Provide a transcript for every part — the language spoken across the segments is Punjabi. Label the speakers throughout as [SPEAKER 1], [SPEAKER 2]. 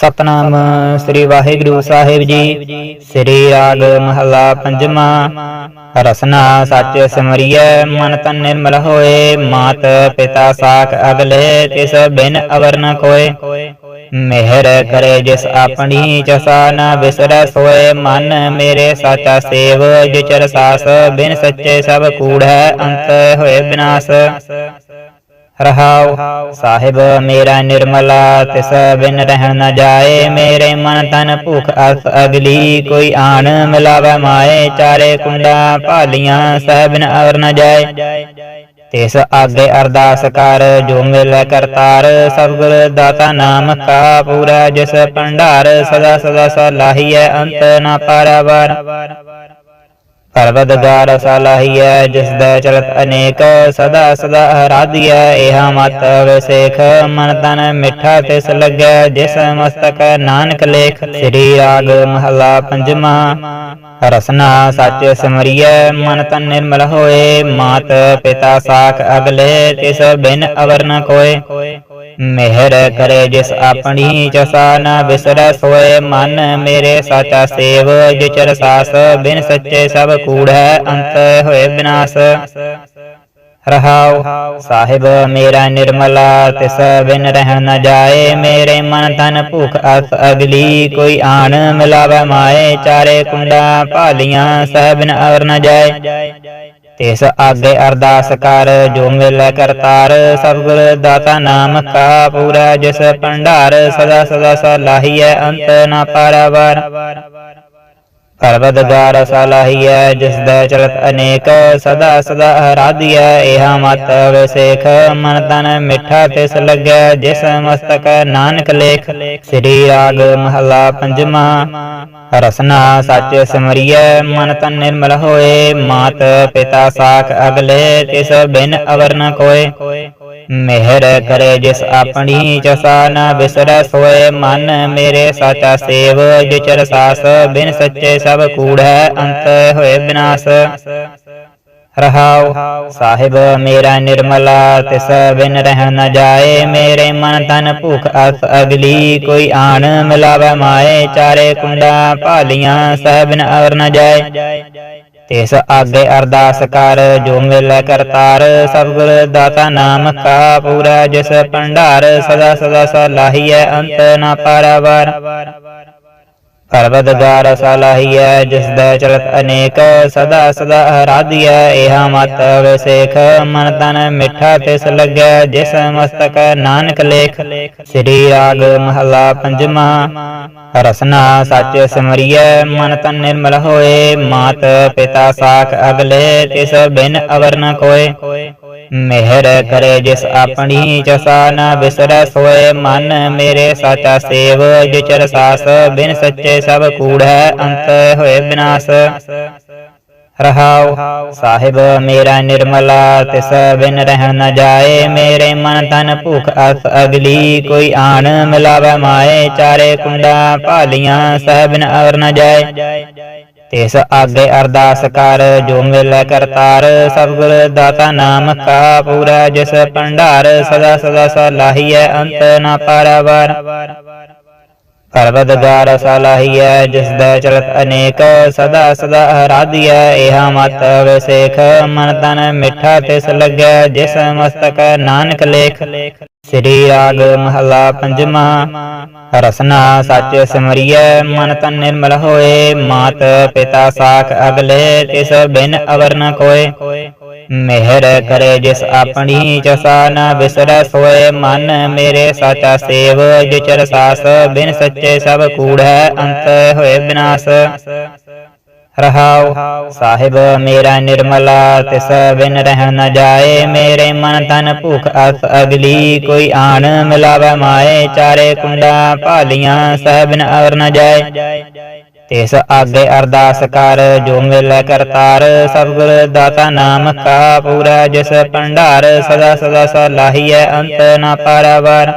[SPEAKER 1] ਸਤਨਾਮ ਸ੍ਰੀ ਵਾਹਿਗੁਰੂ ਸਾਹਿਬ ਜੀ। ਸ੍ਰੀ ਰਾਗ ਮਹਲਾ ਪੰਜਵਾਂ। ਰਸਨਾ ਸੱਚ ਸਿਮਰਿਐ, ਮਨ ਤਨ ਨਿਰਮਲ ਹੋਏ। ਮਾਤ ਪਿਤਾ ਸਾਖ ਅਗਲੇ, ਤਿਸ ਬਿਨ ਅਵਰ ਨ ਕੋਏ ਮਿਹਰ ਕਰੇ ਜਿਸ ਆਪਣੀ ਚਸਾ ਨ ਵਿਸਰੈ ਸੋਏ। ਮਨ ਮੇਰੇ ਸਾਚਾ ਸੇਵ, ਜਿਚਰ ਸਾਸ ਬਿਨ ਸੱਚੇ ਸਭ ਕੂੜ ਹੈ ਅੰਤ ਹੋਏ ਬਿਨਾਸ਼। ਰਹਾਉ ਸਾਹਿਬ ਮੇਰਾ ਨਿਰਮਲਾ, ਤਿਸ ਬਿਨ ਰਹਿ ਨ ਜਾਏ। ਮੇਰੇ ਮਨ ਤਨ ਭੁਖ ਅਸ ਅਗਲੀ। ਕੋਈ ਆਣ ਮਿਲਾਵੇ ਮਾਏ, ਚਾਰੇ ਕੁੰਡਾ ਭਾਲੀਆਂ, ਸਹਿ ਬਿਨ ਅਵਰ ਨ ਜਾਏ। ਤਿਸ ਆਗੇ ਅਰਦਾਸ ਕਰ, ਜੋ ਮਿਲੈ ਕਰਤਾਰ। ਸਤਿਗੁਰ ਦਾਤਾ ਨਾਮ ਕਾ ਪੂਰਾ, ਜਿਸ ਭੰਡਾਰ ਸਦਾ ਸਦਾ ਸਲਾਹੀਐ, ਅੰਤ ਨਾ ਪਾਰਾਵਾਰ ਪਰਵਦਗਾਰ ਸਲਾਹੀਐ ਜਿਸ ਦਾ ਚਲਤ ਅਨੇਕ ਸਦਾ ਸਦਾ ਹਰਾਦੀਐ ਇਹਾ ਮਤ ਵਿਸੇਖ ਮਨ ਤਨ ਮਿੱਠਾ ਤਿਸ ਲੱਗੈ, ਜਿਸ ਮਸਤਕ ਨਾਨਕ ਲੇਖ ਸ੍ਰੀ ਰਾਗ ਮਹਲਾ ਪੰਜਵਾਂ। ਰਸਨਾ ਸੱਚ ਸਿਮਰਿਐ, ਮਨ ਤਨ ਨਿਰਮਲ ਹੋਏ। ਮਾਤ ਪਿਤਾ ਸਾਖ ਅਗਲੇ, ਤਿਸ ਬਿਨ ਅਵਰ ਨ ਕੋਏ ਮਿਹਰ ਕਰੇ ਜਿਸ ਆਪਣੀ ਚਸਾ ਨ ਵਿਸਰੈ ਸੋਏ ਮਨ ਮੇਰੇ ਸਾਚਾ ਸੇਵ, ਜਿਚਰ ਸਾਸ ਬਿਨ ਸੱਚੇ ਸਭ ਕੂੜ, ਅੰਤ ਹੋਏ ਬਿਨਾਸ਼। ਰਹਾਉ ਸਾਹਿਬ ਮੇਰਾ ਨਿਰਮਲਾ, ਤਿਸ ਬਿਨ ਰਹਿ ਨ ਜਾਏ ਮੇਰੇ ਮਨ ਤਨ ਭੁਖ ਅਸ ਅਗਲੀ। ਕੋਈ ਆਣ ਮਿਲਾਵੇ ਮਾਏ ਚਾਰੇ ਕੁੰਡਾ ਭਾਲੀਆਂ, ਸਹਿ ਬਿਨ ਅਵਰ ਨ ਜਾਏ। ਤਿਸ ਆਗੇ ਅਰਦਾਸ ਕਰ, ਜੋ ਮਿਲੈ ਕਰਤਾਰ ਸਤਿਗੁਰ ਦਾਤਾ ਨਾਮ ਕਾ ਪੂਰਾ, ਜਿਸ ਭੰਡਾਰ ਸਦਾ ਸਦਾ ਸਲਾਹੀਐ, ਅੰਤ ਨਾ ਪਾਰਾਵਾਰ। ਪਰਵਦਗਾਰ ਸਲਾਹੀਐ ਜਿਸ ਦਾ ਚਲਤ ਅਨੇਕ, ਸਦਾ ਸਦਾ ਹਰਾਦੀਐ ਇਹਾ ਮਤ ਵਿਸੇਖ ਮਨ ਤਨ ਮਿੱਠਾ ਤਿਸ ਲੱਗੈ, ਜਿਸ ਮਸਤਕ ਨਾਨਕ ਲੇਖ, ਸ੍ਰੀ ਰਾਗ ਮਹਲਾ ਪੰਜਵਾਂ। ਰਸਨਾ ਸੱਚ ਸਿਮਰਿਐ, ਮਨ ਤਨ ਨਿਰਮਲ ਹੋਏ। ਮਾਤ ਪਿਤਾ ਸਾਖ ਅਗਲੇ, ਤਿਸ ਬਿਨ ਅਵਰ ਨ ਕੋਏ। ਮਿਹਰ ਕਰੇ ਜਿਸ ਆਪਣੀ ਚਸਾ ਨਾ ਵਿਸਰੈ, ਸੋਏ ਮਨ ਮੇਰੇ ਸਾਚਾ ਸੇਵ, ਜਿਚਰ ਸਾਸ ਬਿਨ ਸੱਚੇ ਸਭ ਕੂੜ ਅੰਤ ਹੋਏ ਬਿਨਾਸ਼। ਰਹਾਉ, ਸਾਹਿਬ ਮੇਰਾ ਨਿਰਮਲਾ, ਤਿਸ ਬਿਨ ਰਹਿ ਨ ਜਾਏ, ਮੇਰੇ ਮਨ ਤਨ ਭੁਖ ਅਸ ਅਗਲੀ, ਕੋਈ ਆਣ ਮਿਲਾਵੇ ਮਾਏ, ਚਾਰੇ ਕੁੰਡਾ ਭਾਲੀਆਂ, ਸਹਿ ਬਿਨ ਅਵਰ ਨ ਜਾਏ। ਤਿਸ ਆਗੇ ਅਰਦਾਸ ਕਰ ਜੋ ਮਿਲੈ ਕਰਤਾਰ ਸਤਿਗੁਰ ਦਾਤਾ ਨਾਮ ਕਾ ਪੂਰਾ, ਜਿਸ ਭੰਡਾਰ ਸਦਾ ਸਦਾ ਸਲਾਹੀਐ, ਅੰਤ ਨਾ ਪਾਰਾਵਾਰ। ਪਰਵਦਗਾਰ ਸਲਾਹੀਐ ਜਿਸ ਦਾ ਚਲਤ ਅਨੇਕ, ਸਦਾ ਸਦਾ ਹਰਾਦੀਐ ਇਹਾ ਮਤ ਵਿਸੇਖ ਮਨ ਤਨ ਮਿੱਠਾ ਤਿਸ ਲੱਗੈ, ਜਿਸ ਮਸਤਕ ਨਾਨਕ ਲੇਖ। ਸ੍ਰੀ ਰਾਗ ਮਹਲਾ ਪੰਜਵਾਂ, ਰਸਨਾ ਸੱਚ ਸਿਮਰਿਐ, ਮਨ ਤਨ ਨਿਰਮਲ ਹੋਏ। ਮਾਤ ਪਿਤਾ ਸਾਖ ਅਗਲੇ, ਤਿਸ ਬਿਨ ਅਵਰ ਨ ਕੋਏ। ਮਿਹਰ ਕਰੇ ਜਿਸ ਆਪਣੀ ਚਸਾ ਨਾ ਵਿਸਰੈ ਸੋਏ ਮਨ ਮੇਰੇ ਸਾਚਾ ਸੇਵ ਜਿਚਰ ਸਾਸ ਬਿਨ ਸੱਚੇ ਸਭ ਕੂੜ ਹੈ, ਅੰਤ ਹੋਏ ਬਿਨਾਸ਼। ਰਹਾਉ, ਸਾਹਿਬ ਮੇਰਾ ਨਿਰਮਲਾ, ਤਿਸ ਬਿਨ ਰਹਿ ਨ ਜਾਏ, ਮੇਰੇ ਮਨ ਤਨ ਭੁਖ ਅਸ ਅਗਲੀ, ਕੋਈ ਆਣ ਮਿਲਾਵੇ ਮਾਏ, ਚਾਰੇ ਕੁੰਡਾ ਭਾਲੀਆਂ, ਸਹਿ ਬਿਨ ਅਵਰ ਨ ਜਾਏ। ਤਿਸ ਆਗੇ ਅਰਦਾਸ ਕਰ, ਜੋ ਮਿਲੈ ਕਰਤਾਰ ਸਤਿਗੁਰ ਦਾਤਾ ਨਾਮ ਕਾ ਪੂਰਾ, ਜਿਸ ਭੰਡਾਰ ਸਦਾ ਸਦਾ ਸਲਾਹੀਐ, ਅੰਤ ਨਾ ਪਾਰਾਵਾਰ। ਪਰਵਦਗਾਰ ਸਲਾਹੀਐ, ਜਿਸ ਦਾ ਚਲਤ ਅਨੇਕ, ਸਦਾ ਸਦਾ ਹਰਾਦੀਐ ਇਹਾ ਮਤ ਵਿਸੇਖ, ਮਨ ਤਨ ਮਿੱਠਾ ਤਿਸ ਲੱਗੈ, ਜਿਸ ਮਸਤਕ ਨਾਨਕ ਲੇਖ। ਸ੍ਰੀ ਰਾਗ ਮਹਲਾ ਪੰਜਵਾਂ ਰਸਨਾ ਸੱਚ ਸਿਮਰਿਐ, ਮਨ ਤਨ ਨਿਰਮਲ ਹੋਏ, ਮਾਤ ਪਿਤਾ ਸਾਖ ਅਗਲੇ, ਤਿਸ ਬਿਨ ਅਵਰ ਨ ਕੋਏ। ਮਿਹਰ ਕਰੇ ਜਿਸ ਆਪਣੀ ਚਸਾ ਨ ਵਿਸਰੈ ਸੋਏ, ਮਨ ਮੇਰੇ ਸਾਚਾ ਸੇਵ, ਜਿਚਰ ਸਾਸ ਬਿਨ ਸੱਚੇ ਸਭ ਕੂੜ ਹੈ ਅੰਤ ਹੋਏ ਵਿਨਾਸ ਰਹਾਉ ਸਾਹਿਬ, ਮੇਰਾ ਨਿਰਮਲਾ, ਤਿਸ ਬਿਨ ਰਹਿ ਨ ਜਾਏ। ਮੇਰੇ ਮਨ ਤਨ ਭੁਖ ਅਸ ਅਗਲੀ। ਕੋਈ ਆਣ ਮਿਲਾਵੇ ਮਾਏ। ਚਾਰੇ ਕੁੰਡਾ ਭਾਲੀਆਂ ਸਹਿ ਬਿਨ ਨ ਜਾਏ। ਤਿਸ ਆਗੇ ਅਰਦਾਸ ਕਰ, ਜੋ ਮਿਲੈ ਕਰਤਾਰ। ਸਤਿਗੁਰ ਦਾਤਾ ਨਾਮ ਕਾ ਪੂਰਾ, ਜਿਸ ਭੰਡਾਰ ਸਦਾ ਸਦਾ ਸਲਾਹੀਐ, ਅੰਤ ਨਾ ਪਾਰਾਵਾਰ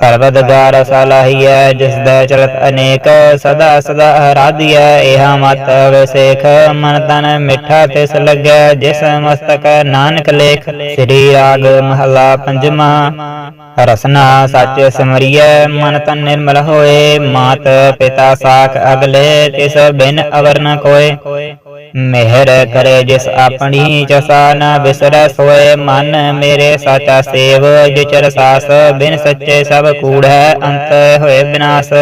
[SPEAKER 1] ਪਰਵਦਗਾਰ ਸਲਾਹੀਐ ਜਿਸ ਦਾ ਚਲਤ ਅਨੇਕ, ਸਦਾ ਸਦਾ ਆਰਾਧਿਐ ਇਹਾ ਮਤ ਵਿਸੇਖ ਮਨ ਤਨ ਮਿੱਠਾ ਤਿਸ ਲੱਗੈ, ਜਿਸ ਮਸਤਕ ਨਾਨਕ ਲੇਖ। ਸ੍ਰੀ ਰਾਗ ਮਹਲਾ ਪੰਜਵਾ, ਰਸਨਾ ਸੱਚ ਸਿਮਰਿਐ, ਮਨ ਤਨ ਨਿਰਮਲ ਹੋਏ। ਮਾਤ ਪਿਤਾ ਸਾਖ ਅਗਲੇ, ਤਿਸ ਬਿਨ ਅਵਰ ਨ ਕੋਏ। ਮਿਹਰ ਕਰੇ ਜਿਸ ਆਪਣੀ ਚਸਾ ਨ ਬਿਸਰੈ ਸੋਏ ਮਨ ਮੇਰੇ ਸਾਚਾ ਸੇਵ, ਜਿਚਰ ਸਾਸ ਬਿਨ ਸੱਚੇ ਸਭ ਕੂੜ, ਅੰਤ ਹੋਏ ਬਿਨਾਸ਼।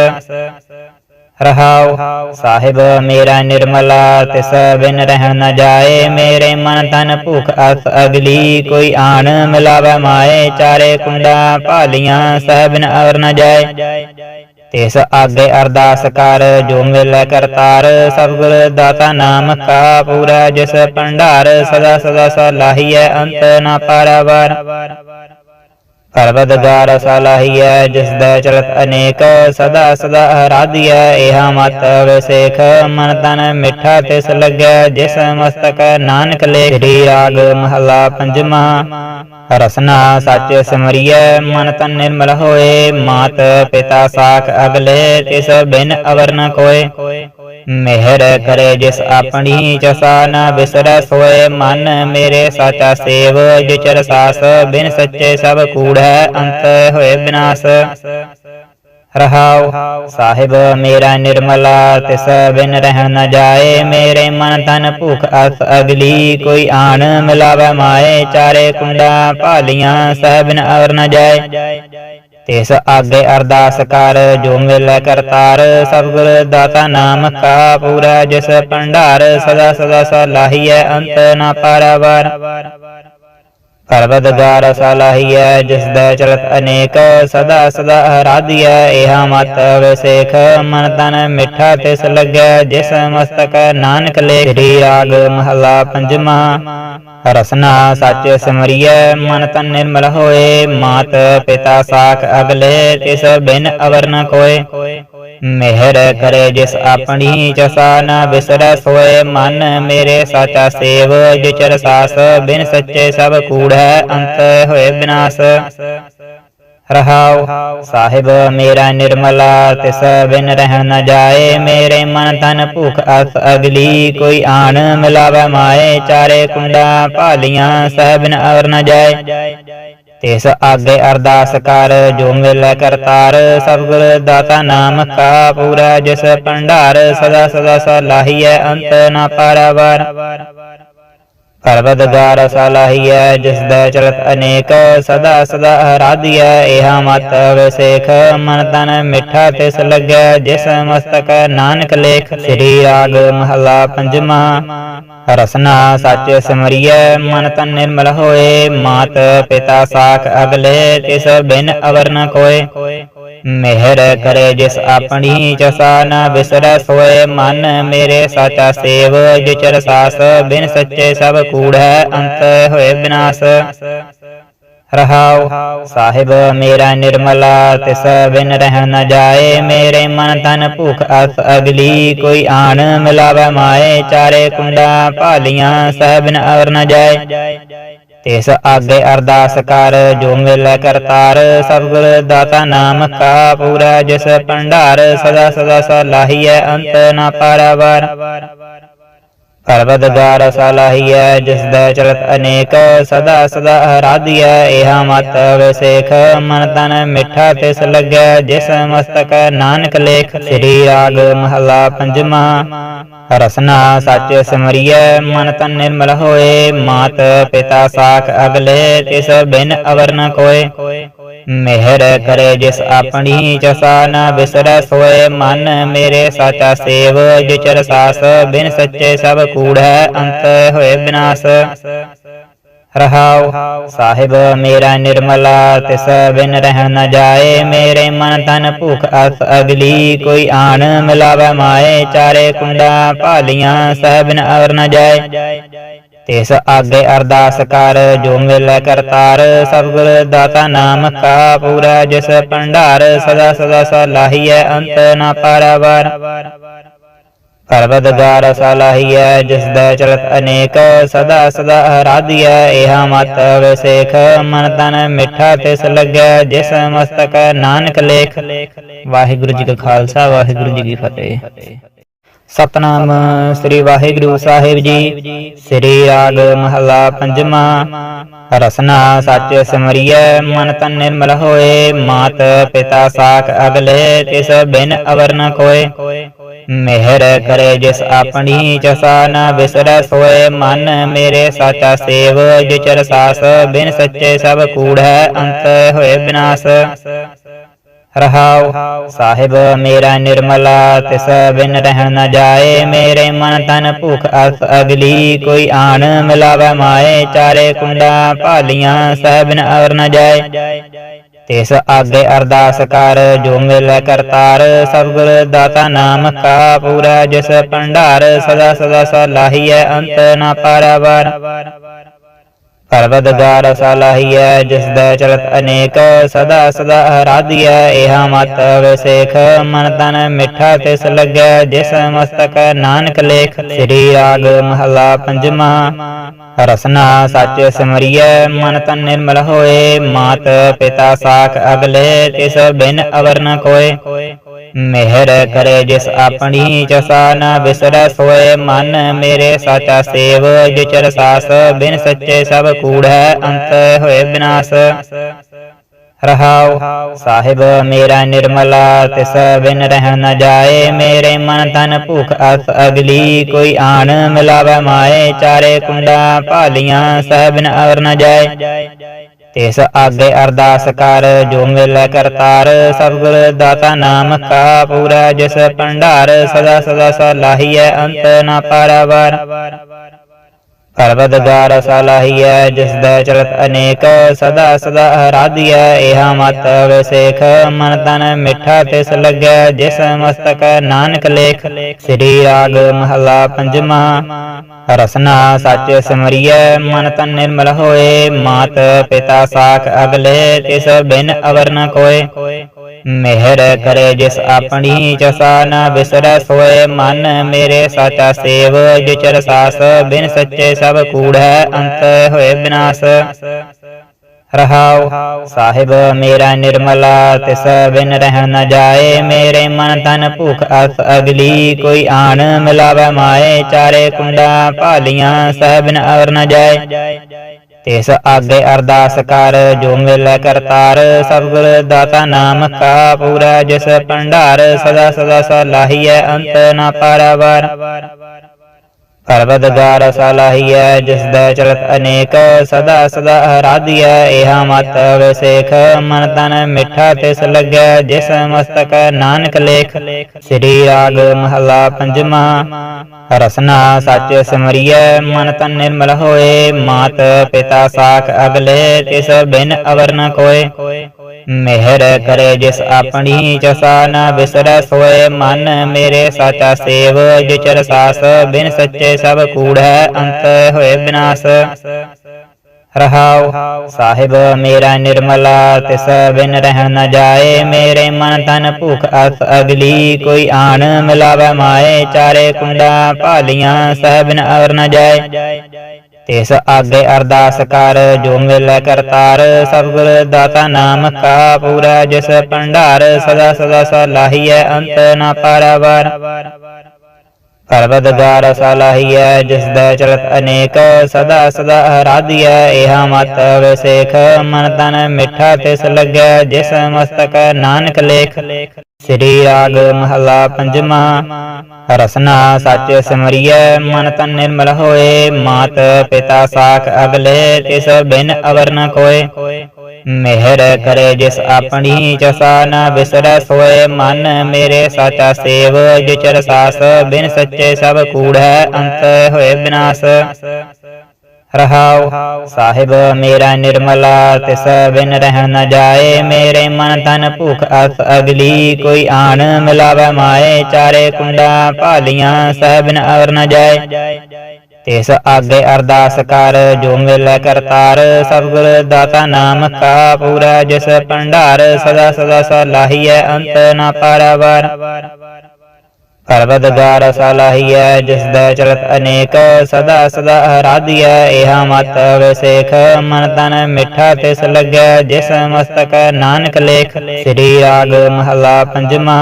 [SPEAKER 1] ਰਹਾਉ ਸਾਹਿਬ, ਮੇਰਾ ਨਿਰਮਲਾ ਤਿਸ ਬਿਨ ਰਹਿ ਨ ਜਾਏ, ਮੇਰੇ ਮਨ ਤਨ ਭੁਖ ਅਸ ਅਗਲੀ, ਕੋਈ ਆਣ ਮਿਲਾਵੇ ਮਾਏ, ਚਾਰੇ ਕੁੰਡਾ ਭਾਲੀਆਂ ਸਹਿ ਬਿਨ ਅਵਰ ਨ ਜਾਏ। ਤਿਸ ਆਗੇ ਅਰਦਾਸ ਕਰ, ਜੋ ਮਿਲੈ ਕਰਤਾਰ, ਸਭ ਦਾਤਾ ਨਾਮ ਕਾ ਪੂਰਾ, ਜਿਸ ਭੰਡਾਰ ਸਦਾ ਸਦਾ ਸਲਾਹੀਐ, ਅੰਤ ਨਾ ਪਾਰਾਵਾਰ ਪਰਵਦਗਾਰ ਸਲਾਹੀਐ ਜਿਸ ਦਾ ਚਲਤ ਅਨੇਕ ਸਦਾ ਸਦਾ ਆਰਾਧਿਐ ਇਹਾ ਮਤ ਵਿਸੇਖ ਮਨ ਤਨ ਮਿੱਠਾ ਤਿਸ ਲੱਗੈ, ਜਿਸ ਮਸਤਕ ਨਾਨਕ ਲੇ ਸ੍ਰੀ ਰਾਗ ਮਹਲਾ ਪੰਜਵਾ। ਰਸਨਾ ਸੱਚ ਸਿਮਰਿਐ, ਮਨ ਤਨ ਨਿਰਮਲ ਹੋਏ। ਮਾਤ ਪਿਤਾ ਸਾਖ ਅਗਲੇ, ਤਿਸ ਬਿਨ ਅਵਰ ਨ ਕੋਏ। ਮਿਹਰ ਕਰੇ ਜਿਸ ਆਪਣੀ ਚਸਾ ਨ ਬਿਸਰੈ ਸੋਏ ਮਨ ਮੇਰੇ ਸਾਚਾ ਸੇਵ ਜਿਚਰ ਸਾਸ ਬਿਨ ਸੱਚੇ ਸਭ ਕੂੜ ਹੈ, ਅੰਤ ਹੋਏ ਬਿਨਾਸ਼। ਰਹਾਉ, ਸਾਹਿਬ ਮੇਰਾ ਨਿਰਮਲਾ, ਤਿਸ ਬਿਨ ਰਹਿਣ ਨ ਜਾਏ, ਮੇਰੇ ਮਨ ਤਨ ਭੁਖ ਅਸ ਅਗਲੀ, ਕੋਈ ਆਣ ਮਿਲਾਵੇ ਮਾਏ, ਚਾਰੇ ਕੁੰਡਾ ਭਾਲੀਆਂ, ਸਹਿ ਬਿਨ ਅਵਰ ਨ ਜਾਏ। ਤਿਸ ਆਗੇ ਅਰਦਾਸ ਕਰ, ਜੋ ਮਿਲੈ ਕਰਤਾਰ, ਸਭ ਦਾਤਾ ਨਾਮ ਕਾ ਪੂਰਾ, ਜਿਸ ਭੰਡਾਰ ਸਦਾ ਸਦਾ ਸਲਾਹੀਐ, ਅੰਤ ਨਾ ਪਾਰਾਵਾਰ। ਪਰਵਦਗਾਰ ਸਲਾਹੀਐ ਜਿਸ ਦਾ ਚਲਤ ਅਨੇਕ, ਸਦਾ ਸਦਾ ਆਰਾਧਿਐ ਇਹਾ ਮਤ ਵਿਸੇਖ ਮਨ ਤਨ ਮਿੱਠਾ ਤਿਸ ਲੱਗੈ, ਜਿਸ ਮਸਤਕ ਨਾਨਕ ਲੇ ਸ੍ਰੀ ਰਾਗ ਮਹਲਾ ਪੰਜਵਾ ਰਸਨਾ ਸੱਚ ਸਿਮਰਿਐ, ਮਨ ਤਨ ਨਿਰਮਲ ਹੋਏ। ਮਾਤ ਪਿਤਾ ਸਾਖ ਅਗਲੇ, ਤਿਸ ਬਿਨ ਅਵਰ ਨ ਕੋਏ। ਮਿਹਰ ਕਰੇ ਜਿਸ ਆਪਣੀ ਚਸਾ ਨਾ ਬਿਸਰੈ ਸੋਏ ਮਨ ਮੇਰੇ ਸਾਚਾ ਸੇਵ, ਜਿਚਰ ਸਾਸ ਬਿਨ ਸੱਚੇ ਸਭ ਕੂੜ ਹੈ ਅੰਤ ਹੋਏ ਬਿਨਾਸ਼। ਰਹਾਉ, ਸਾਹਿਬ ਮੇਰਾ ਨਿਰਮਲਾ, ਤਿਸ ਬਿਨ ਰਹਿ ਨ ਜਾਏ, ਮੇਰੇ ਮਨ ਤਨ ਭੁਖ ਅਸ ਅਗਲੀ, ਕੋਈ ਆਣ ਮਿਲਾਵੇ ਮਾਏ, ਚਾਰੇ ਕੁੰਡਾ ਭਾਲੀਆਂ ਸਹਿਬਿਨ ਅਵਰ ਨ ਜਾਏ। ਤਿਸ ਆਗੇ ਅਰਦਾਸ ਕਰ, ਜੋ ਮਿਲੈ ਕਰਤਾਰ, ਸਭ ਦਾਤਾ ਨਾਮ ਕਾ ਪੂਰਾ, ਜਿਸ ਭੰਡਾਰ ਸਦਾ ਸਦਾ ਸਲਾਹੀਐ, ਅੰਤ ਨਾ ਪਾਰਾਵਾਰ ਪਰਵਦਗਾਰ ਸਲਾਹੀਐ ਜਿਸ ਦਾ ਚਲਤ ਅਨੇਕ ਸਦਾ ਸਦਾ ਆਰਾਧਿਐ ਇਹਾ ਮਤ ਵਿਸੇਖ ਮਨ ਤਨ ਮਿੱਠਾ ਤਿਸ ਲੱਗੈ, ਜਿਸ ਮਸਤਕ ਨਾਨਕ ਲੇਖ ਸ੍ਰੀ ਰਾਗ ਮਹਲਾ ਪੰਜਵਾ। ਰਸਨਾ ਸੱਚ ਸਿਮਰਿਐ, ਮਨ ਤਨ ਨਿਰਮਲ ਹੋਏ। ਮਾਤ ਪਿਤਾ ਸਾਖ ਅਗਲੇ, ਤਿਸ ਬਿਨ ਅਵਰ ਨ ਕੋਏ। ਮਿਹਰ ਕਰੇ ਜਿਸ ਆਪਣੀ ਚਸਾ ਨ ਬਿਸਰੈ ਸੋਏ ਮਨ ਮੇਰੇ ਸਾਚਾ ਸੇਵ ਜਿਚਰ ਸਾਸ ਬਿਨ ਸੱਚੇ ਸਭ ਕੂੜ ਅੰਤ ਹੋਏ ਬਿਨਾਸ਼। ਰਹਾਉ ਸਾਹਿਬ ਮੇਰਾ ਨਿਰਮਲਾ ਤਿਸ ਬਿਨ ਰਹਿ ਨ ਜਾਏ, ਮੇਰੇ ਮਨ ਤਨ ਭੁਖ ਅਸ ਅਗਲੀ ਕੋਈ ਆਣ ਮਿਲਾਵੇ ਮਾਏ, ਚਾਰੇ ਕੁੰਡਾ ਭਾਲੀਆਂ ਸਹਿ ਬਿਨ ਅਵਰ ਨ ਜਾਏ। ਤਿਸ ਆਗੇ ਅਰਦਾਸ ਕਰ, ਜੋ ਮਿਲੈ ਕਰਤਾਰ, ਸਭ ਦਾਤਾ ਨਾਮ ਕਾ ਪੂਰਾ, ਜਿਸ ਭੰਡਾਰ ਸਦਾ ਸਦਾ ਸਲਾਹੀਐ, ਅੰਤ ਨਾ ਪਾਰਾਵਾਰ। ਪਰਵਦਗਾਰ ਸਲਾਹੀਐ ਜਿਸ ਦਾ ਚਲਤ ਅਨੇਕ ਸਦਾ ਸਦਾ ਆਰਾਧਿਐ ਇਹਾ ਮਤ ਵਿਸੇਖ ਮਨ ਤਨ ਮਿੱਠਾ ਤਿਸ ਲੱਗੈ, ਜਿਸ ਮਸਤਕ ਨਾਨਕ ਲੇਖ ਸ੍ਰੀ ਰਾਗ ਮਹਲਾ ਪੰਜਵਾ। ਰਸਨਾ ਸੱਚ ਸਿਮਰਿਐ, ਮਨ ਤਨ ਨਿਰਮਲ ਹੋਏ। ਮਾਤ ਪਿਤਾ ਸਾਖ ਅਗਲੇ, ਤਿਸ ਬਿਨ ਅਵਰ ਨ ਕੋਏ। ਮਿਹਰ ਕਰੇ ਜਿਸ ਆਪਣੀ ਚਸਾ ਨਾ ਬਿਸਰੈ ਸੋਏ ਮਨ ਮੇਰੇ ਸਾਚਾ ਸੇਵ ਜਿਚਰ ਸਾਸ ਬਿਨ ਸੱਚੇ ਸਭ ਕੂੜ ਹੈ, ਅੰਤ ਹੋਏ ਬਿਨਾਸ਼। ਰਹਾਉ, ਸਾਹਿਬ ਮੇਰਾ ਨਿਰਮਲਾ, ਤਿਸ ਬਿਨ ਰਹਿ ਨ ਜਾਏ ਮੇਰੇ ਮਨ ਤਨ ਭੁਖ ਅਸ ਅਗਲੀ। ਕੋਈ ਆਣ ਮਿਲਾਵੇ ਮਾਏ, ਚਾਰੇ ਕੁੰਡਾ ਭਾਲੀਆਂ, ਸਹਿ ਬਿਨ ਅਵਰ ਨ ਜਾਏ। ਤਿਸ ਆਗੇ ਅਰਦਾਸ ਕਰ, ਜੋ ਮਿਲੈ ਕਰਤਾਰ, ਸਭ ਗੁਰ ਦਾਤਾ ਨਾਮ ਕਾ ਪੂਰਾ, ਜਿਸ ਭੰਡਾਰ ਸਦਾ ਸਦਾ ਸਲਾਹੀਐ, ਅੰਤ ਨਾ ਪਾਰਾਵਾਰ। ਪਰਵਦਗਾਰ ਸਲਾਹੀਐ, ਜਿਸ ਦਾ ਚਲਤ ਅਨੇਕ, ਸਦਾ ਸਦਾ ਆਰਾਧੀਐ ਇਹਾ ਮਤ ਵਿਸੇਖ, ਮਨ ਤਨ ਮਿੱਠਾ ਤਿਸ ਲੱਗੈ, ਜਿਸ ਮਸਤਕ ਨਾਨਕ ਲੇਖ। ਵਾਹਿਗੁਰੂ ਜੀ ਕਾ ਖਾਲਸਾ, ਵਾਹਿਗੁਰੂ ਜੀ ਕੀ ਫਤਿਹ। ਸਤਨਾਮ ਸ੍ਰੀ ਵਾਹਿਗੁਰੂ ਸਾਹਿਬ ਜੀ। ਸ੍ਰੀ ਰਾਗ ਮਹਲਾ ਪੰਜਵਾ। ਰਸਨਾ ਸੱਚ ਸਿਮਰਿਐ, ਮਨ ਤਨ ਨਿਰਮਲ ਹੋਏ। ਮਾਤ ਪਿਤਾ ਸਾਖ ਅਗਲੇ, ਤਿਸ ਬਿਨ ਅਵਰ ਨ ਕੋਏ ਮਿਹਰ ਕਰੇ ਜਿਸ ਆਪਣੀ ਚਸਾ ਨ ਵਿਸਰੈ ਸੋਏ। ਮਨ ਮੇਰੇ ਸਾਚਾ ਸੇਵ, ਜਿਚਰ ਸਾਸ ਬਿਨ ਸੱਚੇ ਸਭ ਕੂੜ ਹੈ ਅੰਤ ਹੋਏ ਬਿਨਾਸ਼। ਰਹਾਉ ਸਾਹਿਬ ਮੇਰਾ ਨਿਰਮਲਾ, ਤਿਸ ਬਿਨ ਰਹਿ ਨ ਜਾਏ। ਮੇਰੇ ਮਨ ਤਨ ਭੁਖ ਅਸ ਅਗਲੀ। ਕੋਈ ਆਣ ਮਿਲਾਵੇ ਮਾਏ। ਚਾਰੇ ਕੁੰਡਾ ਭਾਲੀਆਂ, ਸਹਿ ਬਿਨ ਅਵਰ ਨ ਜਾਏ। ਤਿਸ ਆਗੇ ਅਰਦਾਸ ਕਰ, ਜੋ ਮਿਲੈ ਕਰਤਾਰ। ਸਤਿਗੁਰ ਦਾਤਾ ਨਾਮ ਕਾ ਪੂਰਾ, ਜਿਸ ਭੰਡਾਰ ਸਦਾ ਸਦਾ ਸਲਾਹੀਐ, ਅੰਤ ਨਾ ਪਾਰਾਵਾਰ ਪਰਵਦਗਾਰ ਸਲਾਹੀਐ ਜਿਸ ਦਾ ਚਲਤ ਅਨੇਕ, ਸਦਾ ਸਦਾ ਆਰਾਧੀਐ ਇਹਾ ਮਤ ਵਿਸੇਖ, ਮਨ ਤਨ ਮਿੱਠਾ ਤਿਸ ਲੱਗੈ, ਜਿਸ ਮਸਤਕ ਨਾਨਕ ਲੇਖ, ਸ੍ਰੀ ਰਾਗ ਮਹਲਾ ਪੰਜਵਾ। ਰਸਨਾ ਸੱਚ ਸਿਮਰਿਐ, ਮਨ ਤਨ ਨਿਰਮਲ ਹੋਏ। ਮਾਤ ਪਿਤਾ ਸਾਖ ਅਗਲੇ, ਤਿਸ ਬਿਨ ਅਵਰ ਨ ਕੋਏ। ਮਿਹਰ ਕਰੇ ਜਿਸ ਆਪਣੀ ਚਸਾ ਨ ਵਿਸਰੈ ਸੋਏ ਮਨ ਮੇਰੇ ਸਾਚਾ ਸੇਵ ਜਿਚਰ ਸਾਸ ਬਿਨ ਸੱਚੇ ਸਭ ਕੂੜ ਅੰਤ ਹੋਏ ਬਿਨਾਸ਼। ਰਹਾਉ ਸਾਹਿਬ ਮੇਰਾ ਨਿਰਮਲਾ, ਤਿਸ ਬਿਨ ਰਹਿ ਨ ਜਾਏ ਮੇਰੇ ਮਨ ਤਨ ਭੁਖ ਅਸ ਅਗਲੀ। ਕੋਈ ਆਣ ਮਿਲਾਵੇ ਮਾਏ ਚਾਰੇ ਕੁੰਡਾ ਭਾਲੀਆਂ, ਸਹਿ ਬਿਨ ਅਵਰ ਨ ਜਾਏ। ਤਿਸ ਆਗੇ ਅਰਦਾਸ ਕਰ, ਜੋ ਮਿਲੈ ਕਰਤਾਰ ਸਤਿਗੁਰ ਦਾਤਾ ਨਾਮ ਕਾ ਪੂਰਾ, ਜਿਸ ਭੰਡਾਰ ਸਦਾ ਸਦਾ ਸਲਾਹੀਐ, ਅੰਤ ਨਾ ਪਾਰਾਵਾਰ। ਪਰਵਦਗਾਰ ਸਲਾਹੀਐ ਜਿਸ ਦਾ ਚਲਤ ਅਨੇਕ, ਸਦਾ ਸਦਾ ਆਰਾਧੀਐ ਇਹਾ ਮਤ ਵਿਸੇਖ ਮਨ ਤਨ ਮਿੱਠਾ ਤਿਸ ਲੱਗੈ, ਜਿਸ ਮਸਤਕ ਨਾਨਕ ਲੇਖ, ਸ੍ਰੀ ਰਾਗ ਮਹਲਾ ਪੰਜਵਾ। ਰਸਨਾ ਸੱਚ ਸਿਮਰਿਐ, ਮਨ ਤਨ ਨਿਰਮਲ ਹੋਏ। ਮਾਤ ਪਿਤਾ ਸਾਖ ਅਗਲੇ, ਤਿਸ ਬਿਨ ਅਵਰ ਨ ਕੋਏ। ਮਿਹਰ ਕਰੇ ਜਿਸ ਆਪਣੀ ਚਸਾ ਨ ਵਿਸਰੈ ਸੋਏ ਮਨ ਮੇਰੇ ਸਾਚਾ ਸੇਵ, ਜਿਚਰ ਸਾਸ ਬਿਨ ਸੱਚੇ ਸਭ ਕੂੜ ਹੈ ਅੰਤ ਹੋਏ ਬਿਨਾਸ਼। ਰਹਾਉ ਸਾਹਿਬ, ਮੇਰਾ ਨਿਰਮਲਾ, ਤਿਸ ਬਿਨ ਰਹਿ ਨ ਜਾਏ। ਮੇਰੇ ਮਨ ਤਨ ਭੁਖ ਅਸ ਅਗਲੀ, ਕੋਈ ਆਣ ਮਿਲਾਵੇ ਮਾਏ। ਚਾਰੇ ਕੁੰਡਾ ਭਾਲੀਆਂ, ਸਹਿ ਬਿਨ ਅਵਰ ਨ ਜਾਏ। ਤਿਸ ਆਗੇ ਅਰਦਾਸ ਕਰ, ਜੋ ਮਿਲੈ ਕਰਤਾਰ ਸਤਿਗੁਰ ਦਾਤਾ ਨਾਮ ਕਾ ਪੂਰਾ, ਜਿਸ ਭੰਡਾਰ ਸਦਾ ਸਦਾ ਸਲਾਹੀਐ, ਅੰਤ ਨਾ ਪਾਰਾਵਾਰ ਪਰਵਦਗਾਰ ਸਲਾਹੀਐ ਜਿਸ ਦਾ ਚਲਤ ਅਨੇਕ, ਸਦਾ ਸਦਾ ਆਰਾਧੀਐ ਇਹਾ ਮਤ ਵਿਸੇਖ ਮਨ ਤਨ ਮਿੱਠਾ ਤਿਸ ਲੱਗੈ, ਜਿਸ ਮਸਤਕ ਨਾਨਕ ਲੇਖ। ਸ੍ਰੀ ਰਾਗ ਮਹਲਾ ਪੰਜਵਾ, ਰਸਨਾ ਸੱਚ ਸਿਮਰਿਐ, ਮਨ ਤਨ ਨਿਰਮਲ ਹੋਏ। ਮਾਤ ਪਿਤਾ ਸਾਖ ਅਗਲੇ, ਤਿਸ ਬਿਨ ਅਵਰ ਨ ਕੋਏ। ਮਿਹਰ ਕਰੇ ਜਿਸ ਆਪਣੀ ਚਸਾ ਨ ਵਿਸਰੈ, ਸੋਏ ਮਨ ਮੇਰੇ ਸਾਚਾ ਸੇਵ, ਜਿਚਰ ਸਾਸ ਬਿਨ ਸੱਚੇ ਸਭ ਕੂੜ ਹੈ, ਅੰਤ ਹੋਏ ਬਿਨਾਸ਼। ਰਹਾਉ, ਸਾਹਿਬ ਮੇਰਾ ਨਿਰਮਲਾ, ਤਿਸ ਬਿਨ ਰਹਿ ਨ ਜਾਏ ਮੇਰੇ ਮਨ ਤਨ ਭੁਖ ਅਸ ਅਗਲੀ ਕੋਈ ਆਣ ਮਿਲਾਵੇ ਮਾਏ, ਚਾਰੇ ਕੁੰਡਾ ਭਾਲੀਆਂ, ਸਹਿ ਬਿਨ ਅਵਰ ਨ ਜਾਏ। ਤਿਸ ਆਗੇ ਅਰਦਾਸ ਕਰ, ਜੋ ਮਿਲੈ ਕਰਤਾਰ ਸਤਿਗੁਰ ਦਾਤਾ ਨਾਮ ਕਾ ਪੂਰਾ, ਜਿਸ ਭੰਡਾਰ ਸਦਾ ਸਦਾ ਸਲਾਹੀਐ, ਅੰਤ ਨਾ ਪਾਰਾਵਾਰ ਪਰਵਦਗਾਰ ਸਲਾਹੀਐ ਜਿਸ ਦਾ ਚਲਤ ਅਨੇਕ ਸਦਾ ਸਦਾ ਆਰਾਧੀਐ ਇਹਾ ਮਤ ਵਿਸੇਖ ਮਨ ਤਨ ਮਿੱਠਾ ਤਿਸ ਲੱਗੈ, ਜਿਸ ਮਸਤਕ ਨਾਨਕ ਲੇਖ। ਸ੍ਰੀ ਰਾਗ ਮਹਲਾ ਪੰਜਵਾ, ਰਸਨਾ ਸੱਚ ਸਿਮਰਿਐ, ਮਨ ਤਨ ਨਿਰਮਲ ਹੋਏ। ਮਾਤ ਪਿਤਾ ਸਾਖ ਅਗਲੇ, ਤਿਸ ਬਿਨ ਅਵਰ ਨ ਕੋਏ। ਮਿਹਰ ਕਰੇ ਜਿਸ ਆਪਣੀ ਚਸਾ ਨਾ ਵਿਸਰੈ, ਸੋਏ ਮਨ ਮੇਰੇ ਸਾਚਾ ਸੇਵ, ਜਿਚਰ ਸਾਸ ਬਿਨ ਸੱਚੇ ਸਭ ਕੂੜ ਅੰਤ ਹੋਏ ਬਿਨਾਸ਼। ਰਹਾਉ, ਸਾਹਿਬ ਮੇਰਾ ਨਿਰਮਲਾ, ਤਿਸ ਬਿਨ ਰਹਿ ਨ ਜਾਏ, ਮੇਰੇ ਮਨ ਤਨ ਭੁਖ ਅਸ ਅਗਲੀ, ਕੋਈ ਆਣ ਮਿਲਾਵੇ ਮਾਏ, ਚਾਰੇ ਕੁੰਡਾ ਭਾਲੀਆਂ, ਸਹਿ ਬਿਨ ਅਵਰ ਨ ਜਾਏ। ਤਿਸ ਆਗੇ ਅਰਦਾਸ ਕਰ, ਜੋ ਮਿਲੈ ਕਰਤਾਰ ਸਤਿਗੁਰ ਦਾਤਾ ਨਾਮ ਕਾ ਪੂਰਾ, ਜਿਸ ਭੰਡਾਰ ਸਦਾ ਸਦਾ ਸਲਾਹੀਐ, ਅੰਤ ਨਾ ਪਾਰਾਵਾਰ ਪਰਵਦਗਾਰ ਸਲਾਹੀਐ ਜਿਸ ਦਾ ਚਲਤ ਅਨੇਕ, ਸਦਾ ਸਦਾ ਆਰਾਧਿਐ ਇਹਾ ਮਤ ਵਿਸੇਖ ਮਨ ਤਨ ਮਿੱਠਾ ਤਿਸ ਲੱਗੈ, ਜਿਸ ਮਸਤਕ ਨਾਨਕ ਲੇਖ। ਸ੍ਰੀ ਰਾਗ ਮਹਲਾ ਪੰਜਵਾ,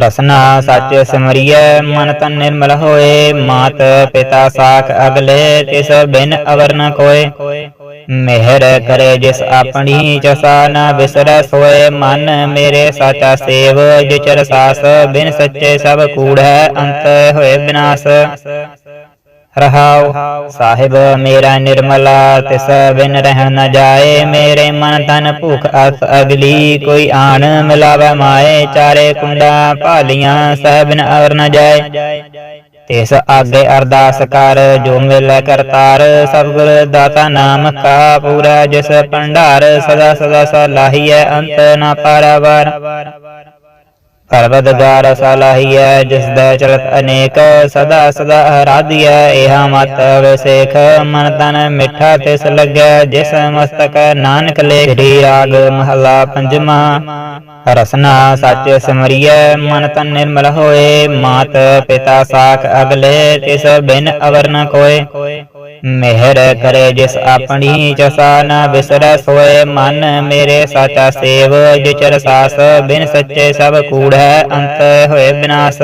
[SPEAKER 1] ਰਸਨਾ ਸੱਚ ਸਿਮਰਿਐ, ਮਨ ਤਨ ਨਿਰਮਲ ਹੋਏ। ਮਾਤ ਪਿਤਾ ਸਾਖ ਅਗਲੇ, ਤਿਸ ਬਿਨ ਅਵਰ ਨ ਕੋਏ। ਮਿਹਰ ਕਰੇ ਜਿਸ ਆਪਣੀ ਚਸਾ ਨ ਬਿਸਰੈ ਸੋਏ ਮਨ ਮੇਰੇ ਸਾਚਾ ਸੇਵ, ਜਿਚਰ ਸਾਸ ਬਿਨ ਸੱਚੇ ਸਭ ਕੂੜ, ਅੰਤ ਹੋਏ ਬਿਨਾਸ਼। ਰਹਾਉ, ਸਾਹਿਬ ਮੇਰਾ ਨਿਰਮਲਾ, ਤਿਸ ਬਿਨ ਰਹਿ ਨ ਜਾਏ ਮੇਰੇ ਮਨ ਤਨ ਭੁਖ ਅਸ ਅਗਲੀ। ਕੋਈ ਆਣ ਮਿਲਾਵੇ ਮਾਏ, ਚਾਰੇ ਕੁੰਡਾ ਭਾਲੀਆਂ, ਸਹਿ ਬਿਨ ਅਵਰ ਨ ਜਾਏ। ਤਿਸ ਆਗੇ ਅਰਦਾਸ ਕਰ, ਜੋ ਮਿਲੈ ਕਰਤਾਰ, ਸਭ ਦਾਤਾ ਨਾਮ ਕਾ ਪੂਰਾ, ਜਿਸ ਭੰਡਾਰ ਸਦਾ ਸਦਾ ਸਲਾਹੀਐ, ਅੰਤ ਨਾ ਪਾਰਾਵਾਰ ਪਰਵਦਗਾਰ ਸਲਾਹੀਐ ਜਿਸ ਦਾ ਚਲਤ ਅਨੇਕ, ਸਦਾ ਸਦਾ ਆਰਾਧਿਐ ਇਹਾ ਮਤ ਵਿਸੇਖ ਮਨ ਤਨ ਮਿੱਠਾ ਤਿਸ ਲੱਗੈ, ਜਿਸ ਮਸਤਕ ਨਾਨਕ ਲੇਖ ਰਾਗ ਮਹਲਾ ਪੰਜਵਾ ਰਸਨਾ ਸੱਚ ਸਿਮਰਿਐ, ਮਨ ਤਨ ਨਿਰਮਲ ਹੋਏ। ਮਾਤ ਪਿਤਾ ਸਾਖ ਅਗਲੇ, ਤਿਸ ਬਿਨ ਅਵਰ ਨ ਕੋਏ। ਮਿਹਰ ਕਰੇ ਜਿਸ ਆਪਣੀ ਚਸਾ ਨਾ ਬਿਸਰੈ ਸੋਏ ਮਨ ਮੇਰੇ ਸਾਚਾ ਸੇਵ ਜਿਚਰ ਸਾਸ ਬਿਨ ਸੱਚੇ ਸਭ ਕੂੜ ਹੈ, ਅੰਤ ਹੋਏ ਬਿਨਾਸ਼।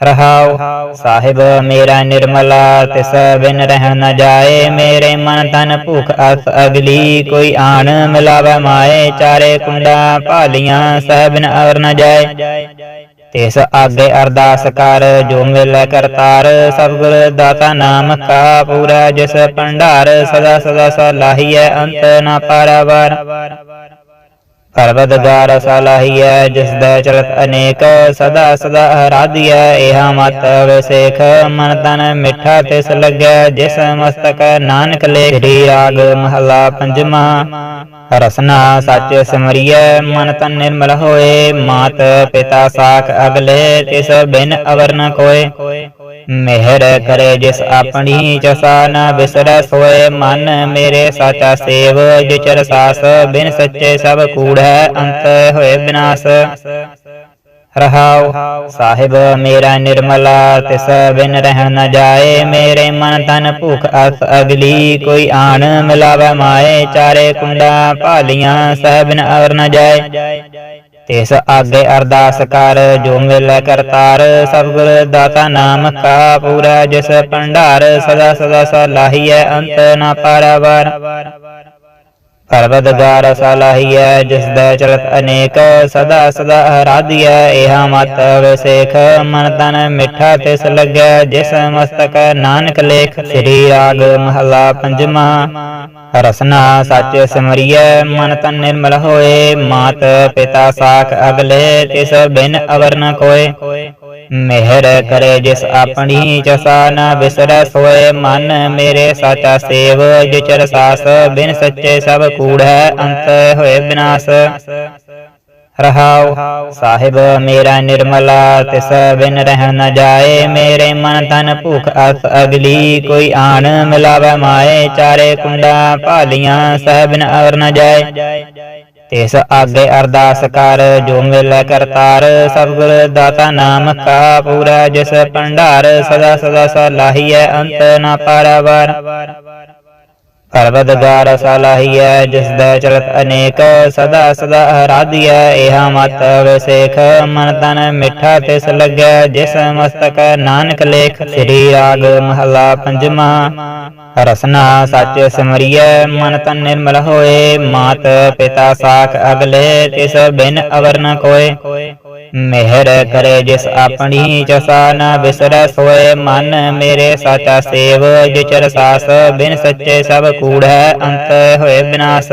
[SPEAKER 1] ਰਹਾਉ, ਸਾਹਿਬ ਮੇਰਾ ਨਿਰਮਲਾ, ਤਿਸ ਬਿਨ ਰਹਿ ਨ ਜਾਏ ਮੇਰੇ ਮਨ ਤਨ ਭੁਖ ਅਸ ਅਗਲੀ ਕੋਈ ਆਣ ਮਿਲਾਵੇ ਮਾਏ, ਚਾਰੇ ਕੁੰਡਾ ਭਾਲੀਆਂ, ਸਹਿ ਬਿਨ ਅਵਰ ਨ ਜਾਏ। ਤਿਸ ਆਗੇ ਅਰਦਾਸ ਕਰ, ਜੋ ਮਿਲੈ ਕਰਤਾਰ, ਸਭ ਦਾਤਾ ਨਾਮ ਕਾ ਪੂਰਾ, ਜਿਸ ਭੰਡਾਰ ਸਦਾ ਸਦਾ ਸਲਾਹੀਐ, ਅੰਤ ਨਾ ਪਾਰਾਵਾਰ। ਪਰਵਦਗਾਰ ਸਲਾਹੀਐ ਜਿਸ ਦਾ ਚਲਤ ਅਨੇਕ, ਸਦਾ ਸਦਾ ਆਰਾਧਿਐ ਇਹਾ ਮਤ ਵਿਸੇਖ ਮਨ ਤਨ ਮਿੱਠਾ ਤਿਸ ਲੱਗੈ, ਜਿਸ ਮਸਤਕ ਨਾਨਕ ਲੇਖ ਸ੍ਰੀ ਰਾਗ ਮਹਲਾ ਪੰਜਵਾ ਰਸਨਾ ਸੱਚ ਸਿਮਰਿਐ, ਮਨ ਤਨ ਨਿਰਮਲ ਹੋਏ। ਮਾਤ ਪਿਤਾ ਸਾਖ ਅਗਲੇ, ਤਿਸ ਬਿਨ ਅਵਰ ਨ ਕੋਏ। ਮਿਹਰ ਕਰੇ ਜਿਸ ਆਪਣੀ ਚਸਾ ਨ ਬਿਸਰੈ ਸੋਏ ਮਨ ਮੇਰੇ ਸਾਚਾ ਸੇਵ, ਜਿਚਰ ਸਾਸ ਬਿਨ ਸੱਚੇ ਸਭ ਕੂੜ ਹੈ ਅੰਤ ਹੋਏ ਬਿਨਾਸ਼। ਰਹਾਉ ਸਾਹਿਬ ਮੇਰਾ ਨਿਰਮਲਾ, ਤਿਸ ਬਿਨ ਰਹਿ ਨ ਜਾਏ ਮੇਰੇ ਮਨ ਤਨ ਭੁਖ ਅਸ ਅਗਲੀ। ਕੋਈ ਆਣ ਮਿਲਾਵੇ ਮਾਏ ਚਾਰੇ ਕੁੰਡਾ ਭਾਲੀਆਂ, ਸਹਿ ਬਿਨ ਅਵਰ ਨ ਜਾਏ। ਇਸ ਆਗੇ ਅਰਦਾਸ ਕਰ, ਜੋ ਮਿਲੈ ਕਰਤਾਰ, ਸਭ ਦਾਤਾ ਨਾਮ ਕਾ ਪੂਰਾ, ਜਿਸ ਭੰਡਾਰ ਸਦਾ ਸਦਾ ਸਲਾਹੀਐ, ਅੰਤ ਨਾ ਪਾਰਾਵਾਰ ਪਰਵਦਗਾਰ ਸਲਾਹੀਐ ਜਿਸ ਦਾ ਚਲਤ ਅਨੇਕ ਸਦਾ ਸਦਾ ਆਰਾਧਿਐ ਇਹਾ ਮਤ ਵਿਸੇਖ ਮਨ ਤਨ ਮਿੱਠਾ ਤਿਸ ਲੱਗੈ, ਜਿਸ ਮਸਤਕ ਨਾਨਕ ਲੇਖ ਸ੍ਰੀ ਰਾਗ ਮਹਲਾ ਪੰਜਵਾ। ਰਸਨਾ ਸੱਚ ਸਿਮਰਿਐ, ਮਨ ਤਨ ਨਿਰਮਲ ਹੋਏ। ਮਾਤ ਪਿਤਾ ਸਾਖ ਅਗਲੇ, ਤਿਸ ਬਿਨ ਅਵਰ ਨ ਕੋਏ। ਮਿਹਰ ਕਰੇ ਜਿਸ ਆਪਣੀ ਚਸਾ ਨਾ ਬਿਸਰੈ ਸੋਏ ਮਨ ਮੇਰੇ ਸਾਚਾ ਸੇਵ ਜਿਚਰ ਸਾਸ ਬਿਨ ਸੱਚੇ ਸਭ ਕੂੜ ਅੰਤ ਹੋਏ ਬਿਨਾਸ਼। ਰਹਾਉ ਸਾਹਿਬ ਮੇਰਾ ਨਿਰਮਲਾ, ਤਿਸ ਬਿਨ ਰਹਿ ਨ ਜਾਏ ਮੇਰੇ ਮਨ ਤਨ ਭੁਖ ਅਸ ਅਗਲੀ। ਕੋਈ ਆਣ ਮਿਲਾਵੇ ਮਾਏ ਚਾਰੇ ਕੁੰਡਾ ਭਾਲੀਆਂ, ਸਹਿ ਬਿਨ ਅਵਰ ਨ ਜਾਏ। ਤਿਸ ਆਗੇ ਅਰਦਾਸ ਕਰ, ਜੋ ਮਿਲੈ ਕਰਤਾਰ, ਸਭ ਦਾਤਾ ਨਾਮ ਕਾ ਪੂਰਾ, ਜਿਸ ਭੰਡਾਰ ਸਦਾ ਸਦਾ ਸਲਾਹੀਐ, ਅੰਤ ਨਾ ਪਾਰਾਵਾਰ। ਪਰਵਦਗਾਰ ਸਲਾਹੀਐ ਜਿਸ ਦਾ ਚਲਤ ਅਨੇਕ, ਸਦਾ ਸਦਾ ਆਰਾਧਿਐ ਇਹਾ ਮਤ ਵਿਸੇਖ ਮਨ ਤਨ ਮਿੱਠਾ ਤਿਸ ਲੱਗੈ, ਜਿਸ ਮਸਤਕ ਨਾਨਕ ਲੇਖ, ਸ੍ਰੀ ਰਾਗ ਮਹਲਾ ਪੰਜਵਾ। ਰਸਨਾ ਸੱਚ ਸਿਮਰਿਐ, ਮਨ ਤਨ ਨਿਰਮਲ ਹੋਏ। ਮਾਤ ਪਿਤਾ ਸਾਖ ਅਗਲੇ, ਤਿਸ ਬਿਨ ਅਵਰ ਨ ਕੋਏ। ਮਿਹਰ ਕਰੇ ਜਿਸ ਆਪਣੀ ਚਸਾ ਨ ਬਿਸਰੈ ਸੋਏ ਮਨ ਮੇਰੇ ਸਾਚਾ ਸੇਵ ਜਿਚਰ ਸਾਸ ਬਿਨ ਸੱਚੇ ਸਭ ਕੂੜ ਹੈ, ਅੰਤ ਹੋਏ ਬਿਨਾਸ਼।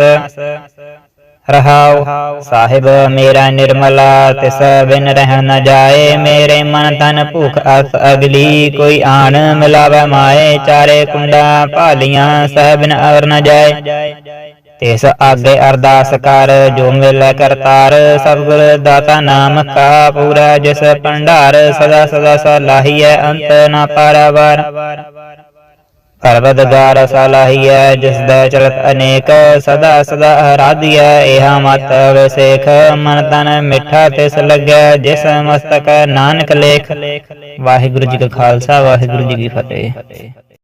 [SPEAKER 1] ਰਹਾਉ, ਸਾਹਿਬ ਮੇਰਾ ਨਿਰਮਲਾ, ਤਿਸ ਬਿਨ ਰਹਿ ਨ ਜਾਏ ਮੇਰੇ ਮਨ ਤਨ ਭੁਖ ਅਸ ਅਗਲੀ। ਕੋਈ ਆਣ ਮਿਲਾਵੇ ਮਾਏ, ਚਾਰੇ ਕੁੰਡਾ ਭਾਲੀਆਂ, ਸਹਿ ਬਿਨ ਅਵਰ ਨ ਜਾਏ। ਤਿਸ ਆਗੇ ਅਰਦਾਸ ਕਰ, ਜੋ ਮਿਲੈ ਕਰਤਾਰ, ਸਭ ਗੁਰ ਦਾਤਾ ਨਾਮ ਕਾ ਪੂਰਾ, ਜਿਸ ਭੰਡਾਰ ਸਦਾ ਸਦਾ ਸਲਾਹੀਐ, ਅੰਤ ਨਾ ਪਾਰਾਵਾਰ। ਪਰਵਦਗਾਰ ਸਲਾਹੀਐ, ਜਿਸ ਦਾ ਚਲਤ ਅਨੇਕ, ਸਦਾ ਸਦਾ ਆਰਾਧੀਐ ਇਹਾ ਮਤ ਵਿਸੇਖ, ਮਨ ਤਨ ਮਿੱਠਾ ਤਿਸ ਲੱਗੈ, ਜਿਸ ਮਸਤਕ ਨਾਨਕ ਲੇਖ। ਵਾਹਿਗੁਰੂ ਜੀ ਕਾ ਖਾਲਸਾ, ਵਾਹਿਗੁਰੂ ਜੀ ਕੀ ਫਤਿਹ।